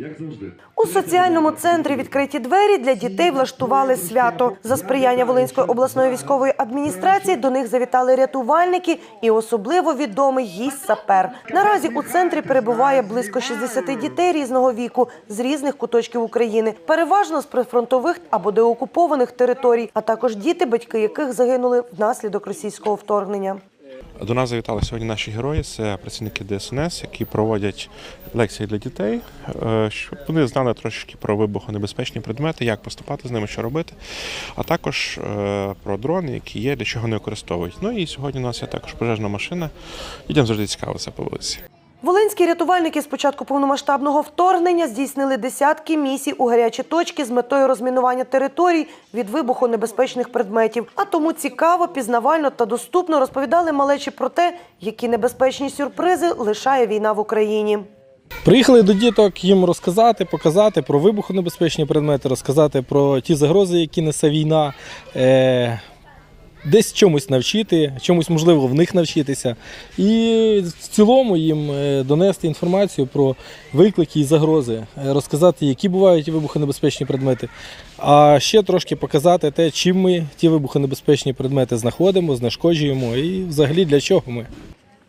як завжди. У соціальному центрі відкриті двері для дітей влаштували свято. За сприяння Волинської обласної військової адміністрації до них завітали рятувальники і особливо відомий гість сапер. Наразі у центрі перебуває близько 60 дітей різного віку з різних куточків України, переважно з прифронтових або деокупованих територій, а також діти, батьки яких загинули внаслідок російського вторгнення. До нас завітали сьогодні наші герої. Це працівники ДСНС, які проводять лекції для дітей, е, щоб вони знали трошки про вибухонебезпечні предмети, як поступати з ними, що робити, а також е, про дрони, які є, для чого вони використовують. Ну і сьогодні у нас є також пожежна машина. Дітям завжди цікаво це по вулиці. Волинські рятувальники з початку повномасштабного вторгнення здійснили десятки місій у гарячі точки з метою розмінування територій від вибухонебезпечних предметів. А тому цікаво, пізнавально та доступно розповідали малечі про те, які небезпечні сюрпризи лишає війна в Україні. Приїхали до діток їм розказати, показати про вибухонебезпечні предмети, розказати про ті загрози, які несе війна, е, десь чомусь навчити, чомусь можливо в них навчитися. І в цілому їм е, донести інформацію про виклики і загрози, е, розказати, які бувають вибухонебезпечні предмети, а ще трошки показати те, чим ми ті вибухонебезпечні предмети знаходимо, знешкоджуємо і взагалі для чого ми.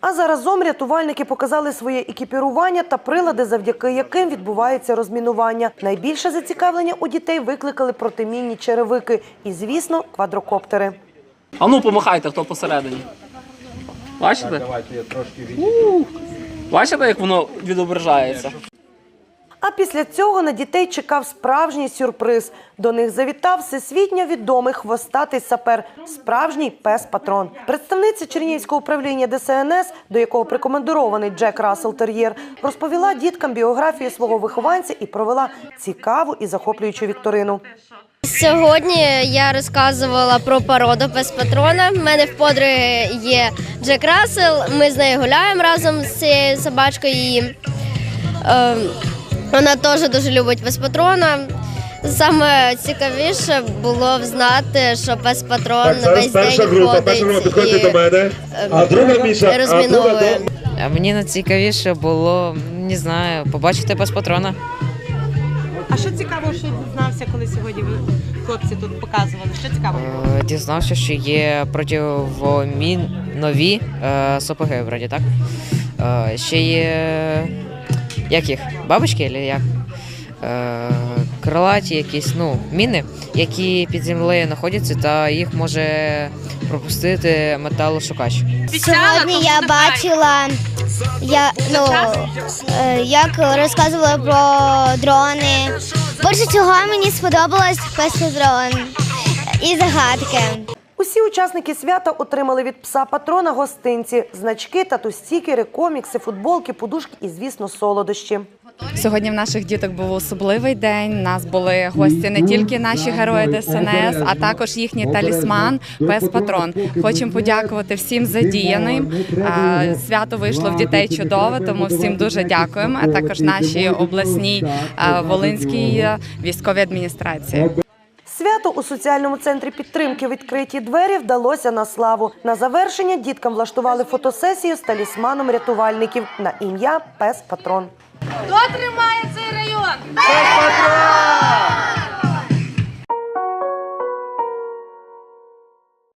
А заразом рятувальники показали своє екіпірування та прилади, завдяки яким відбувається розмінування. Найбільше зацікавлення у дітей викликали протимінні черевики і, звісно, квадрокоптери. А ну помахайте, хто посередині. Бачите? Давайте я трошки від... Бачите, як воно відображається? А після цього на дітей чекав справжній сюрприз. До них завітав всесвітньо відомий хвостатий сапер, справжній пес-патрон. Представниця Чернігівського управління ДСНС, до якого прикомандирований Джек Рассел Тер'єр, розповіла діткам біографію свого вихованця і провела цікаву і захоплюючу вікторину. Сьогодні я розказувала про породу пес-патрона. У мене в подруги є Джек Рассел. Ми з нею гуляємо разом з цією собачкою. І, е, вона теж дуже любить пес-патрона. Саме цікавіше було б знати, що пес-патрон Так, весь перша день група, перша група, підходьте і до мене. А друга Міша, а друга розміновує. до... А Мені найцікавіше було, не знаю, побачити без патрона. А що цікаво, що дізнався, коли сьогодні ви хлопці тут показували? Що цікаво? Е, Дізнався, що є противомінові е, сапоги, вроді, так? Е, ще є. Як їх? Бабочки чи як? Е, крилаті якісь ну, міни, які під землею знаходяться, та їх може пропустити металошукач. Сьогодні я бачила, я, ну, е, як розказували про дрони. Більше цього мені сподобалось пес-дрон і загадки. Усі учасники свята отримали від пса патрона гостинці, значки, тату-стікери, комікси, футболки, подушки і, звісно, солодощі. Сьогодні в наших діток був особливий день. У Нас були гості не тільки наші герої ДСНС, а також їхній талісман Пес Патрон. Хочемо подякувати всім задіяним. Свято вийшло в дітей чудово, тому всім дуже дякуємо. А також нашій обласній Волинській військовій адміністрації. Свято у соціальному центрі підтримки відкриті двері вдалося на славу. На завершення діткам влаштували фотосесію з талісманом рятувальників на ім'я Пес Патрон. Хто тримає?